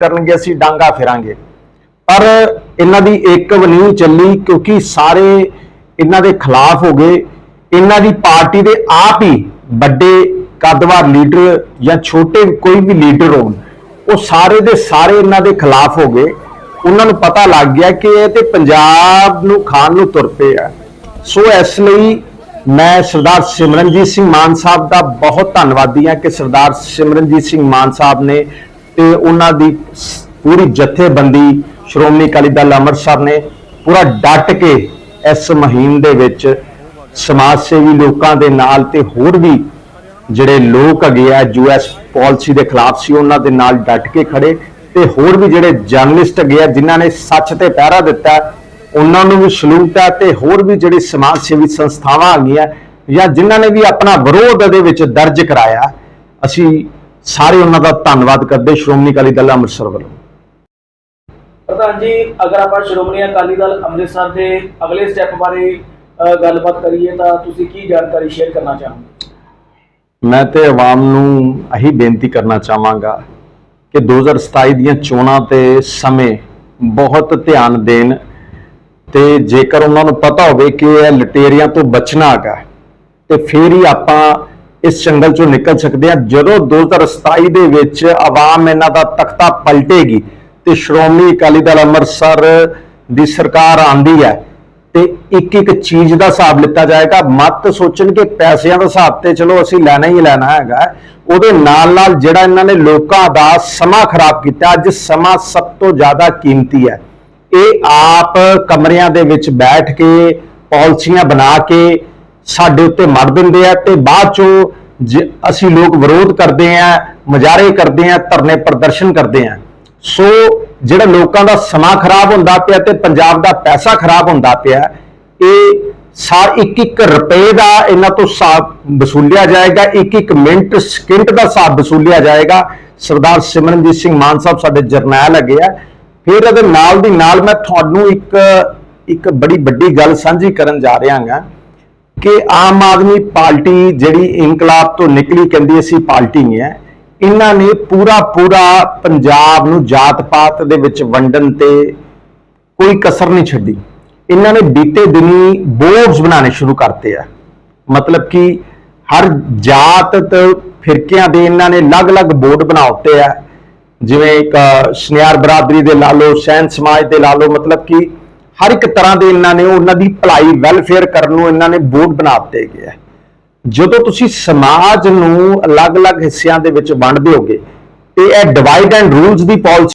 ਕਰਨਗੇ, ਅਸੀਂ ਡਾਂਗਾ ਫਿਰਾਂਗੇ। ਪਰ ਇਹਨਾਂ ਦੀ ਇੱਕ ਨਹੀਂ ਚੱਲੀ ਕਿਉਂਕਿ ਸਾਰੇ ਇਹਨਾਂ ਦੇ ਖਿਲਾਫ ਹੋ ਗਏ। ਇਹਨਾਂ ਦੀ ਪਾਰਟੀ ਦੇ ਆਪ ਹੀ ਵੱਡੇ ਕੱਦਵਾਰ ਲੀਡਰ ਜਾਂ ਛੋਟੇ ਕੋਈ ਵੀ ਲੀਡਰ ਹੋਣ, ਉਹ ਸਾਰੇ ਦੇ ਸਾਰੇ ਇਹਨਾਂ ਦੇ ਖਿਲਾਫ ਹੋ ਗਏ। ਉਹਨਾਂ ਨੂੰ ਪਤਾ ਲੱਗ ਗਿਆ ਕਿ ਇਹ ਤੇ ਪੰਜਾਬ ਨੂੰ ਖਾਣ ਨੂੰ ਤੁਰ ਪਏ ਆ। ਸੋ ਇਸ ਲਈ ਮੈਂ ਸਰਦਾਰ ਸਿਮਰਨਜੀਤ ਸਿੰਘ ਮਾਨ ਸਾਹਿਬ ਦਾ ਬਹੁਤ ਧੰਨਵਾਦੀ ਹਾਂ ਕਿ ਸਰਦਾਰ ਸਿਮਰਨਜੀਤ ਸਿੰਘ ਮਾਨ ਸਾਹਿਬ ਨੇ ਤੇ ਉਹਨਾਂ ਦੀ ਸ- ਪੂਰੀ ਜਥੇਬੰਦੀ ਸ਼੍ਰੋਮਣੀ ਅਕਾਲੀ ਦਲ ਅੰਮ੍ਰਿਤਸਰ ਨੇ ਪੂਰਾ ਡਟ ਕੇ ਇਸ ਮੁਹਿੰਮ ਦੇ ਵਿੱਚ ਸਮਾਜ ਸੇਵੀ ਲੋਕਾਂ ਦੇ ਨਾਲ ਤੇ ਹੋਰ ਵੀ ਜਿਹੜੇ ਲੋਕ ਹੈਗੇ ਆ ਯੂਐਸ ਪਾਲਿਸੀ ਦੇ ਖਿਲਾਫ ਸੀ, ਉਹਨਾਂ ਦੇ ਨਾਲ ਡਟ ਕੇ ਖੜੇ ਤੇ ਹੋਰ ਵੀ ਜਿਹੜੇ ਜਰਨਲਿਸਟ ਹੈਗੇ ਆ, ਜਿਨ੍ਹਾਂ ਨੇ ਸੱਚ ਤੇ ਪਹਿਰਾ ਦਿੱਤਾ, ਉਹਨਾਂ ਨੂੰ ਵੀ ਸਲੂਟ ਹੈ ਤੇ ਹੋਰ ਵੀ ਜਿਹੜੇ ਸਮਾਜ ਸੇਵੀ ਸੰਸਥਾਵਾਂ ਹੈਗੀਆਂ ਜਾਂ ਜਿਨ੍ਹਾਂ ਨੇ ਵੀ ਆਪਣਾ ਵਿਰੋਧ ਇਹਦੇ ਵਿੱਚ ਦਰਜ ਕਰਾਇਆ, ਅਸੀਂ ਸਾਰੇ ਉਹਨਾਂ ਦਾ ਧੰਨਵਾਦ ਕਰਦੇ ਸ਼੍ਰੋਮਣੀ ਅਕਾਲੀ ਦਲ ਅੰਮ੍ਰਿਤਸਰ ਵੱਲੋਂ। ਪ੍ਰਧਾਨ ਜੀ ਅਗਰ ਆਪਾਂ ਸ਼੍ਰੋਮਣੀ ਅਕਾਲੀ ਦਲ ਅੰਮ੍ਰਿਤਸਰ ਦੇ ਅਗਲੇ ਸਟੈਪ ਬਾਰੇ ਗੱਲਬਾਤ ਕਰੀਏ ਤਾਂ ਤੁਸੀਂ ਕੀ ਜਾਣਕਾਰੀ ਸ਼ੇਅਰ ਕਰਨਾ ਚਾਹੋਗੇ? ਮੈਂ ਤੇ ਆਵਾਮ ਨੂੰ ਇਹੀ ਬੇਨਤੀ ਕਰਨਾ ਚਾਹਾਂਗਾ ਕਿ 2027 ਦੀਆਂ ਚੋਣਾਂ ਤੇ ਸਮੇਂ ਬਹੁਤ ਧਿਆਨ ਦੇਣ ਤੇ ਜੇਕਰ ਉਹਨਾਂ ਨੂੰ ਪਤਾ ਹੋਵੇ ਕਿ ਇਹ ਲਟੇਰੀਆਂ ਤੋਂ ਬਚਣਾ ਹੈਗਾ ਤੇ ਫਿਰ ਹੀ ਆਪਾਂ ਇਸ ਜੰਗਲ ਚੋਂ ਨਿਕਲ ਸਕਦੇ ਹਾਂ ਜਦੋਂ 2027 ਦੇ ਵਿੱਚ ਆਵਾਮ ਇਹਨਾਂ ਦਾ ਤਖਤਾ ਪਲਟੇਗੀ ਤੇ ਸ਼੍ਰੋਮਣੀ ਅਕਾਲੀ ਦਲ ਅੰਮ੍ਰਿਤਸਰ ਦੀ ਸਰਕਾਰ ਆਂਦੀ ਹੈ ਤੇ ਇੱਕ ਇੱਕ ਚੀਜ਼ ਦਾ ਹਿਸਾਬ ਲਿੱਤਾ ਜਾਏਗਾ। ਮਤ ਸੋਚਣ ਕਿ ਪੈਸਿਆਂ ਦਾ ਹਿਸਾਬ ਤੇ ਚਲੋ ਅਸੀਂ ਲੈਣਾ ਹੀ ਲੈਣਾ ਹੈਗਾ। ਉਹਦੇ ਨਾਲ ਨਾਲ ਜਿਹੜਾ ਇਹਨਾਂ ਨੇ ਲੋਕਾਂ ਦਾ ਸਮਾਂ ਖਰਾਬ ਕੀਤਾ, ਅੱਜ ਸਮਾਂ ਸਭ ਤੋਂ ਜ਼ਿਆਦਾ ਕੀਮਤੀ ਹੈ। ਇਹ ਆਪ ਕਮਰਿਆਂ ਦੇ ਵਿੱਚ ਬੈਠ ਕੇ, ਪਾਲਿਸੀਆਂ ਬਣਾ ਕੇ ਸਾਡੇ ਉੱਤੇ ਮੜ ਦਿੰਦੇ ਆ ਤੇ ਬਾਅਦ ਚੋਂ ਜ- ਅਸੀਂ ਲੋਕ ਵਿਰੋਧ ਕਰਦੇ ਆ, ਮੁਜ਼ਾਹਰੇ ਕਰਦੇ ਆ, ਧਰਨੇ ਪ੍ਰਦਰਸ਼ਨ ਕਰਦੇ ਆ। ਸੋ ਜਿਹੜਾ ਲੋਕਾਂ ਦਾ ਸਮਾਂ ਖਰਾਬ ਹੁੰਦਾ ਪਿਆ ਤੇ ਪੰਜਾਬ ਦਾ ਪੈਸਾ ਖਰਾਬ ਹੁੰਦਾ ਪਿਆ, ਇਹ ਸਾਰ ਇੱਕ ਇੱਕ ਰੁਪਏ ਦਾ ਇਹਨਾਂ ਤੋਂ ਹਿਸਾਬ ਵਸੂਲਿਆ ਜਾਏਗਾ, ਇੱਕ ਇੱਕ ਮਿੰਟ, ਸਕਿੰਟ ਦਾ ਹਿਸਾਬ ਵਸੂਲਿਆ ਜਾਏਗਾ। ਸਰਦਾਰ ਸਿਮਰਨਜੀਤ ਸਿੰਘ ਮਾਨ ਸਾਹਿਬ ਸਾਡੇ ਜਰਨੈਲ ਹੈਗੇ ਆ। ਫਿਰ ਇਹਦੇ ਨਾਲ ਦੀ ਨਾਲ ਮੈਂ ਤੁਹਾਨੂੰ ਇੱਕ ਇੱਕ ਬੜੀ ਵੱਡੀ ਗੱਲ ਸਾਂਝੀ ਕਰਨ ਜਾ ਰਿਹਾ ਹਾਂ ਕਿ ਆਮ ਆਦਮੀ ਪਾਰਟੀ ਜਿਹੜੀ ਇਨਕਲਾਬ ਤੋਂ ਨਿਕਲੀ ਕਹਿੰਦੀ ਅਸੀਂ ਪਾਰਟੀ ਨਹੀਂ ਹੈ। ਇਹਨਾਂ ਨੇ ਪੂਰਾ ਪੂਰਾ ਪੰਜਾਬ ਨੂੰ ਜਾਤ ਪਾਤ ਦੇ ਵਿੱਚ ਵੰਡਣ ਤੇ ਕੋਈ ਕਸਰ ਨਹੀਂ ਛੱਡੀ। ਇਹਨਾਂ ਨੇ ਬੀਤੇ ਦਿਨੀ ਬੋਰਡਸ ਬਣਾਉਣੇ ਸ਼ੁਰੂ ਕਰਤੇ ਆ। ਮਤਲਬ ਕਿ ਹਰ ਜਾਤ ਤੇ ਫਿਰਕਿਆਂ ਦੇ ਇਹਨਾਂ ਨੇ ਅਲੱਗ-ਅਲੱਗ ਬੋਰਡ ਬਣਾਉਤੇ ਆ। ਜਿਵੇਂ ਇੱਕ ਸੁਨਿਆਰ ਬਰਾਦਰੀ ਦੇ ਲਾ ਲਓ ਸੈਨ ਸਮਾਜ ਦੇ ਲਾ ਲਓ, ਮਤਲਬ ਕਿ ਹਰ ਇੱਕ ਤਰ੍ਹਾਂ ਦੇ ਇਹਨਾਂ ਨੇ, ਉਹਨਾਂ ਦੀ ਭਲਾਈ ਵੈਲਫੇਅਰ ਕਰਨ ਨੂੰ ਇਹਨਾਂ ਨੇ ਬੋਰਡ ਬਣਾ ਦਿੱਤੇ ਗਏ ਆ ਜਦੋਂ ਤੁਸੀਂ ਸਮਾਜ ਨੂੰ ਅਲੱਗ-ਅਲੱਗ ਹਿੱਸਿਆਂ ਦੇ ਵਿੱਚ ਵੰਡਦੇ ਹੋਗੇ ਤੇ ਇਹ ਡਿਵਾਈਡ ਐਂਡ ਰੂਲਸ ਦੀ ਪਾਲਿਸੀ